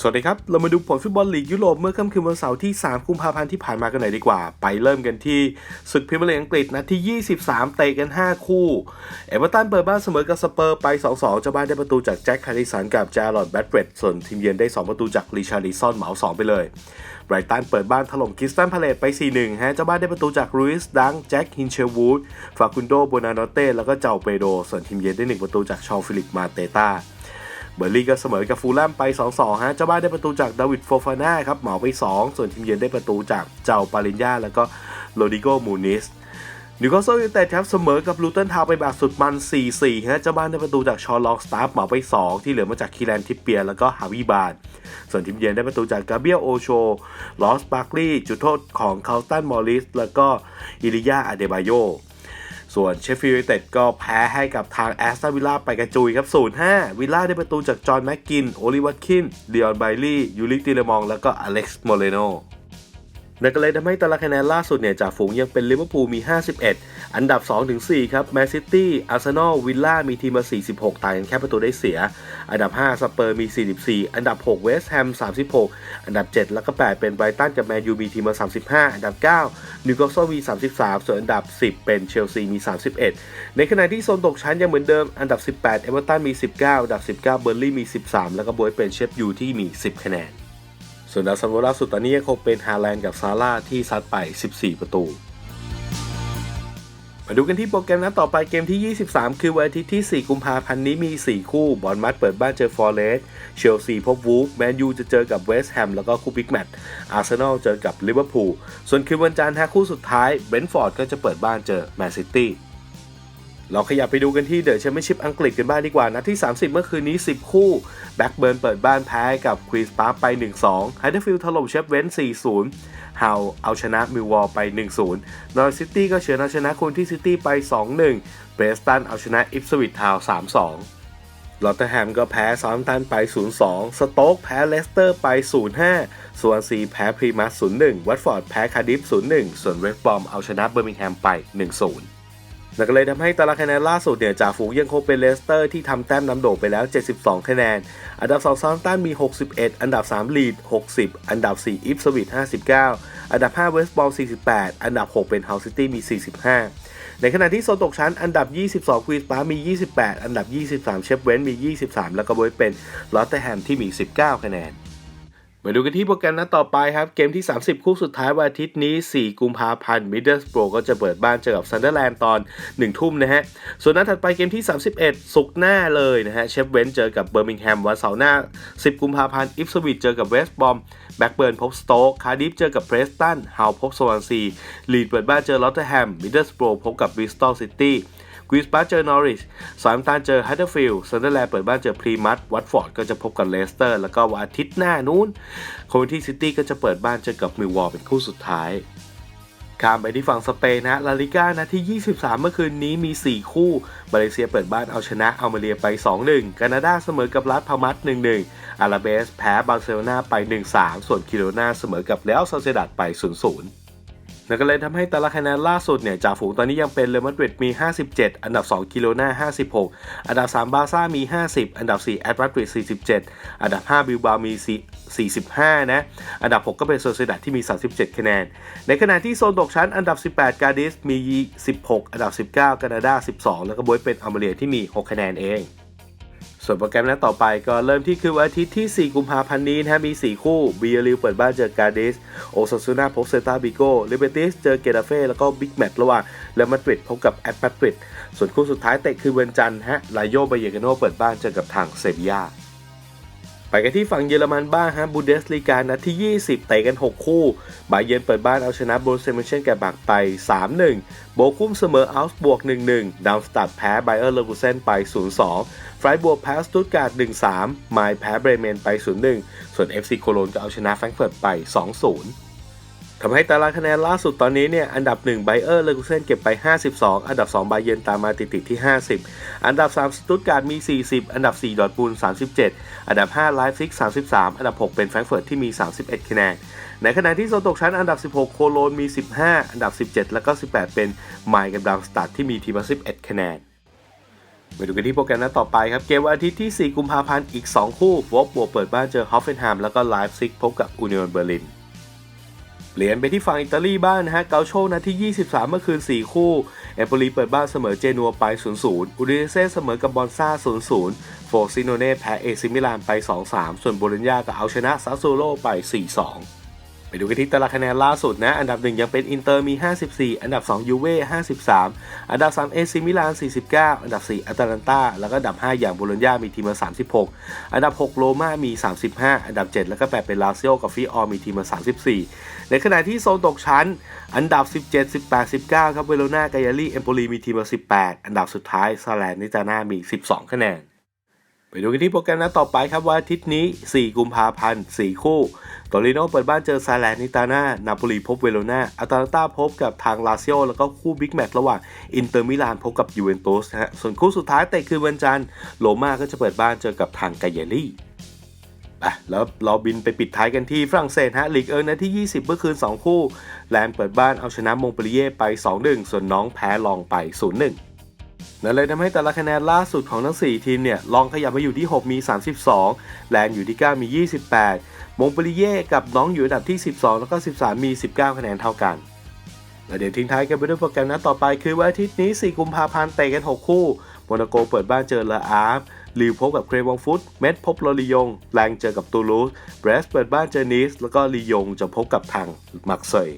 สวัสดีครับ เรามาดูผลฟุตบอลลีกยุโรปเมื่อค่ำคืนวันเสาร์ที่ 3 กุมภาพันธ์ที่ผ่านมากันหน่อยดีกว่า ไปเริ่มกันที่ศึกพรีเมียร์ลีกอังกฤษนัดที่ 23 เตะกัน 5 คู่ เอเวอร์ตันเปิดบ้านเสมอกับสเปอร์ไป 2-2 เจ้าบ้านได้ประตูจากแจ็คคาริสันกับจาร์ลอดแบดเบรดส่วนทีมเยือนได้ 2 ประตูจากริชาร์ลิซอนเหมา 2 ไปเลยไบรตันเปิดบ้านถล่มคิสตันพาเลตไป 4-1 ฮะ เจ้าบ้านได้ประตูจากรูอิสดังแจ็คฮินเชลวูดฟาคุนโดโบนาโนเต้แล้วก็เจ้าเปโดส่วนทีมเยือนได้ 1 ประตูจากชอลฟิลิปมาเตต้า เบอร์ลี่ก็เสมอกับฟูลแลมไป 2-2 ฮะ เจ้าบ้านได้ประตูจากดาวิดโฟฟาน่าครับเหมาไป 2 ส่วนทีมเยือนได้ประตูจากเจ้าปาลินยาแล้วก็โรดิโกมูนิสนิวคาสเซิลยูไนเต็ดครับเสมอกับลูเทนทาวไปแบบสุดมัน 4-4 ฮะ เจ้าบ้านได้ประตูจากชอลลองสตาร์เหมาไป 2 ที่เหลือมาจากคีแลนทิปเปียแล้วก็ฮาวิบาน ส่วนทีมเยือนได้ประตูจากกาเบียโอโช ลอสบาร์กลีย์จุดโทษของคาลตันมอริสแล้วก็อิริยาอาเดบายโย ส่วนเชฟฟิลด์ยูไนเต็ดก็แพ้ให้กับทางแอสตันวิลล่าไปกระจุยครับ 0-5 วิลล่าได้ประตูจากจอห์นแม็กกิน โอลิวัตคินเดียนไบลี่ ยูริติเลมอง แล้วก็อเล็กซ์โมเรโน นั่นก็เลยทำให้ตารางคะแนนล่าสุดเนี่ยจากฝูงยังเป็นลิเวอร์พูลมี 51 อันดับ 2-4 ครับแมนซิตี้อาร์เซนอลวิลล่ามีทีมมา 46 ต่างกันแค่ประตูได้เสีย อันดับ 5 สเปอร์มี 44 อันดับ 6 เวสต์แฮม 36 อันดับ 7 แล้วก็ 8 เป็นไบรตันกับแมนยูมีทีมมา 35 อันดับ 9 นิวคาสเซิลมี 33 ส่วนอันดับ 10 เป็นเชลซีมี 31 ในขณะที่โซนตกชั้นยังเหมือนเดิม อันดับ 18 เอเวอร์ตันมี 19 อันดับ 19 เบอร์ลี่มี 13 แล้วก็บวยเป็นเชฟยูที่มี 10 คะแนน ส่วนดาวซันโวล่าสุดตอนนี้ยังคงเป็นฮาแลนด์กับซาร่าที่ซัดไป 14 ประตู มาดูกันที่โปรแกรมนัดต่อไปเกมที่ 23 คือวันอาทิตย์ที่ 4 กุมภาพันธ์นี้มี 4 คู่ บอลมัดเปิดบ้านเจอฟอร์เรสต์เชลซีพบวูฟแมนยูจะเจอกับเวสต์แฮมแล้วก็คู่บิ๊กแมตช์อาร์เซนอลเจอกับลิเวอร์พูล ส่วนคืนวันจันทร์ฮะคู่สุดท้ายเบรนท์ฟอร์ดก็จะเปิดบ้านเจอแมนซิตี้ เราขยับไปดูกันที่เดอะแชมเปี้ยนชิพอังกฤษกันบ้างดีกว่านัดที่ 30 เมื่อคืนนี้ 10 คู่แบ็กเบิร์นเปิดบ้านแพ้กับควีนส์ปาร์คไป 1-2ไฮเดอร์ฟิลด์ถล่มเชฟเวน4-0ฮาวเอาชนะมิลวอลไป 1-0นอร์ซิตี้ก็เฉือนเอาชนะคูนที่ซิตี้ไป 2-1เบรสตันเอาชนะอิฟสวิตทาวน์3-2ลอตเตอร์แฮมก็แพ้ซามตันไป 0-2 สโต๊กแพ้เลสเตอร์ไป 0-5 ส่วนซีแพ้พรีมัส 0-1 วัตฟอร์ดแพ้คาร์ดิฟ 0-1 ส่วนเวสต์บอมเอาชนะเบอร์มิงแฮมไป 1-0 นั่นก็เลยทำให้ตารางคะแนนล่าสุดเนี่ยจ่าฝูงยังคงเป็นเลสเตอร์ที่ทำแต้มนำโด่งไปแล้ว 72 คะแนน อันดับ 2 ซาร์ตันมี 61 อันดับ 3 ลีด 60 อันดับ 4 อิฟสวิต 59 อันดับ 5 เวสต์บอล 48 อันดับ 6 เป็นเฮาซิตี้มี 45 ในขณะที่โซนตกชั้น อันดับ 22 ควีนส์ปาร์มี 28 อันดับ 23 เชฟเวนมี 23 แล้วก็บวยเป็นลอตเตอร์แฮมที่มี 19 คะแนน มาดูกันที่โปรแกรมนัดต่อไปครับ เกมที่ 30 คู่สุดท้ายวันอาทิตย์นี้ 4 กุมภาพันธ์มิดเดิลสโปรก็จะเปิดบ้านเจอกับซันเดอร์แลนด์ตอน 1 ทุ่มนะฮะ ส่วนนัดถัดไปเกมที่ 31 สุกหน้าเลยนะฮะ เชฟเวนเจอกับเบอร์มิงแฮมวันเสาร์หน้า 10 กุมภาพันธ์ อิฟสวิตเจอกับเวสต์บอม แบ็กเบิร์นพบสโต๊กคาร์ดิฟเจอกับเพรสตันฮาวพบสวอนซี ลีดเปิดบ้านเจอลอตเตอร์แฮมมิดเดิลสโปรพบกับบิสตอลซิตี้ กรีสปาร์เจอนอริชสามตานเจอฮัตเตอร์ฟิลด์ซันเดอร์แลนด์เปิดบ้านเจอพรีมัตวัตฟอร์ดก็จะพบกับเลสเตอร์ แล้วก็วันอาทิตย์หน้านู้นโควินที่ซิตี้ก็จะเปิดบ้านเจอกับมิลวอลเป็นคู่สุดท้ายข้ามไปที่ฝั่งสเปนนะลาลิก้านะที่ 23 เมื่อคืนนี้มี 4 คู่ มาเลเซียเปิดบ้านเอาชนะอัลเมเรียไป 2-1แคนาดาเสมอกับรัฐพามัส1-1 อาราเบสแพ้บาร์เซโลนาไป 1-3 ส่วนคิโรนาเสมอกับเรอัลซาเซดัดไป 0-0 นั่นก็เลยทำให้ตารางคะแนนล่าสุดเนี่ยจ่าฝูงตอนนี้ยังเป็นเรอัลมาดริดมี 57 อันดับ 2 กิโลนา56 อันดับ 3 บาซ่ามี 50 อันดับ 4 แอตมาดริด 47 อันดับ 5 บิลบามี 45 นะ อันดับ 6 ก็เป็นโซเซดัดที่มี 37 คะแนน ในขณะที่โซนตกชั้นอันดับ 18 กาดิสมี 16 อันดับ 19แคนาดา 12 แล้วก็บวยเป็นอัลเมเรียที่มี 6 คะแนนเอง ส่วนโปรแกรมนัดต่อไปก็เริ่มที่คือวันอาทิตย์ที่ 4 กุมภาพันธ์นี้นะฮะมี 4 คู่บีเอลิวเปิดบ้านเจอกาดิส โอซาซูนาพบเซตาบิโกลิเบติสเจอเกตาเฟ่แล้วก็บิ๊กแมตช์ระหว่างเรอัลมาดริดพบกับแอตมาดริดส่วนคู่สุดท้ายเตะคือวันจันทร์ฮะลาโยบาเยกาโนเปิดบ้านเจอกับทางเซบียา ไปกันที่ฝั่งเยอรมันบ้างฮะบูเดสลีกานัดที่ 20เตะกัน 6 คู่ บาเยนเปิดบ้านเอาชนะโบรเซมเชนแกบักไป 3-1 โบคุ้มเสมออัลส์บวก 1-1ดาวสตัดแพ้ไบเออร์เลวูเซนไป 0-2 ไฟบวกแพ้สตุตการ์ด1-3 ไมล์แพ้เบรเมนไป 0-1 ส่วน FC โคโลนก็เอาชนะแฟรงก์เฟิร์ตไป 2-0 ทำให้ตารางคะแนนล่าสุดตอนนี้เนี่ยอันดับ1ไบเออร์เลกูเซนเก็บไป 52 อันดับ2บเยนตามมาติดๆที่ 50 อันดับ3สตุตการ์ดมี 40 อันดับ4ดอทมูล37 อันดับ5ไลฟ์ซิก33 อันดับ 6 เป็นแฟรงก์เฟิร์ตที่มี 31 คะแนน ในขณะที่โซนตกชั้นอันดับ 16 โคโลนมี 15 อันดับ 17 แล้วก็ 18 เป็นไมล์กับดาวสตัดที่มีทีมละ11 คะแนนไปดูกันที่โปรแกรมนัดต่อไปครับ เกมวันอาทิตย์ที่ 4 กุมภาพันธ์อีก 2 คู่วอลบวเปิดบ้านเจอฮอฟเฟนไฮมแล้วก็ไลฟ์ซิกพบกับอูนิ o นเบอร์ลิน เปลี่ยนไปที่ฝั่งอิตาลีบ้างนะฮะ เกาโชนะที่ 23 เมื่อคืน 4 คู่ เอปโปลีเปิดบ้านเสมอเจนัวไป 0-0อูดิเนเซ่เสมอกับบอนซ่า 0-0 โฟซิโนเน่แพ้เอซิมิลานไป 2-3 ส่วนโบโลญญาก็เอาชนะซาสโซโลไป 4-2 ดูกันที่ตารางคะแนนล่าสุดนะ อันดับ 1 ยังเป็นอินเตอร์มี 54 อันดับ 2 ยูเว่53 อันดับ 3 เอซิมิลาน 49 อันดับ 4 อัตแลนตา แล้วก็อันดับ 5 อย่างโบโลญญามีทีมละ36 อันดับ 6 โรม่ามี 35 อันดับ 7 แล้วก็ 8 เป็นลาซิโอกับฟิออร์มีทีมละ34 ในขณะที่โซนตกชั้น อันดับ 17 18 19 ครับ เวโรนากายาลีเอมโปลีมีทีมละ18 อันดับสุดท้ายซาแลนนิตาน่ามี 12 คะแนน ไปดูกันที่โปรแกรมนัดต่อไปครับวันอาทิตย์นี้ 4 กุมภาพันธ์ 4 คู่โตริโนเปิดบ้านเจอซาแลนิตาน่า นาโปลีพบเวโรนาอาตาลันตาพบกับทางลาซิโอ แล้วก็คู่บิ๊กแมตช์ระหว่างอินเตอร์มิลานพบกับยูเวนตุสนะฮะ ส่วนคู่สุดท้ายเตะคืนวันจันทร์โรม่าก็จะเปิดบ้านเจอกับทางกายาลีอะแล้วเราบินไปปิดท้ายกันที่ฝรั่งเศสฮะลีกเอิร์นที่ 20 เมื่อคืน 2 คู่ แลนเปิดบ้านเอาชนะมงเปรีเย่ไป 2-1 ส่วนน้องแพ้ลองไป 0-1 นั่นเลยทำให้แต่ละคะแนนล่าสุดของทั้ง 4 ทีมเนี่ยลองขยับมาอยู่ที่ 6 มี 32 แลนอยู่ที่ 9 มี 28 มงปรีเย่กับน้องอยู่อันดับที่ 12 แล้วก็ 13 มี 19 คะแนนเท่ากันและเดี๋ยวทิ้งท้ายกันไปด้วยโปรแกรมนัดต่อไปคือวันอาทิตย์นี้ 4 กุมภาพันธ์เตะกัน 6 คู่โมนาโกเปิดบ้านเจอเลออาร์ฟลิวพบกับเครวองฟุต เม็ดพบโรลียง แรงเจอกับตูลูสเบรสเปิดบ้านเจอนิส แล้วก็ลียงจะพบกับทางมักเซย